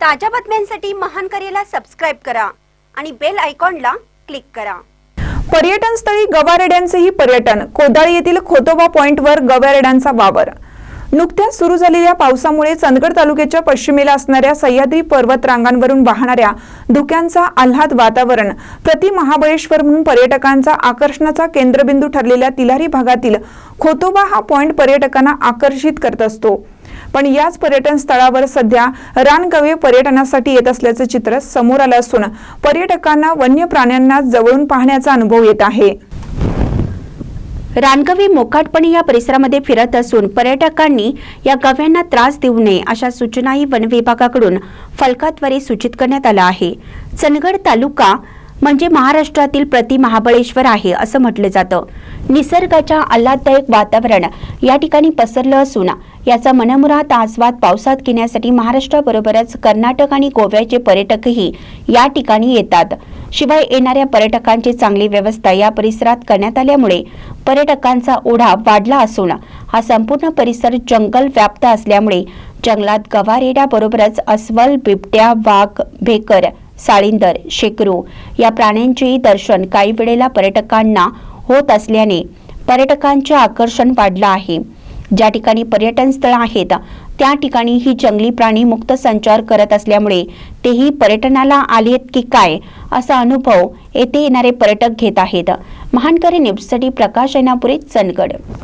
ताज्या बातम्यांसाठी महान करेला सबस्क्राईब करा आणि बेल आयकॉनला क्लिक करा. पर्यटन स्थळी गवारेड्यांचेही पर्यटन. कोदाळी येथील खोतोबा पॉइंटवर गवारेड्यांचा वावर. नुकत्याच सुरू झालेल्या पावसामुळे चंदगड तालुक्याच्या पश्चिमेला असणाऱ्या सह्याद्री पर्वत रांगांवरून वाहणाऱ्या धुक्यांचा आल्हाद वातावरण. प्रति महाबळेश्वर म्हणून पर्यटकांचा आकर्षणाचा केंद्रबिंदू ठरलेल्या तिलारी भागातील खोतोबा हा पॉइंट पर्यटकांना आकर्षित करत असतो. पण याच पर्यटन स्थळावर सध्या रानगवे पर्यटनासाठी येत असल्याचं चित्र समोर आलं असून पर्यटकांना वन्य प्राण्यांना जवळून पाहण्याचा अनुभव येत आहे. रानगवी मोकाटपणे या परिसरामध्ये फिरत असून पर्यटकांनी या गव्यांना त्रास देऊ नये अशा सूचनाही वन विभागाकडून फलकाद्वारे सूचित करण्यात आलं आहे. चंदगड तालुका म्हणजे महाराष्ट्रातील प्रति महाबळेश्वर आहे असं म्हटलं जातं. निसर्गाच्या आल्हाददायक वातावरण या ठिकाणी पसरलं असून याचा मनमुराद आस्वाद पावसात घेण्यासाठी महाराष्ट्राबरोबरच कर्नाटक आणि गोव्याचे पर्यटकही या ठिकाणी येतात. शिवाय येणाऱ्या पर्यटकांची चांगली व्यवस्था या परिसरात करण्यात आल्यामुळे पर्यटकांचा ओढा वाढला असून हा संपूर्ण परिसर जंगल व्याप्त असल्यामुळे जंगलात गवारेड्याबरोबरच अस्वल बिबट्या वाघ भेकर साळींदर शेकरू या प्राण्यांचेही दर्शन काही वेळेला पर्यटकांना होत असल्याने पर्यटकांचे आकर्षण वाढलं आहे. ज्या ठिकाणी पर्यटन स्थळ आहेत त्या ठिकाणी ही जंगली प्राणी मुक्त संचार करत असल्यामुळे तेही पर्यटनाला आलेत की काय असा अनुभव येथे येणारे पर्यटक घेत आहेत. महानकरी न्यूजसाठी प्रकाश ऐनापुरे चंदगड.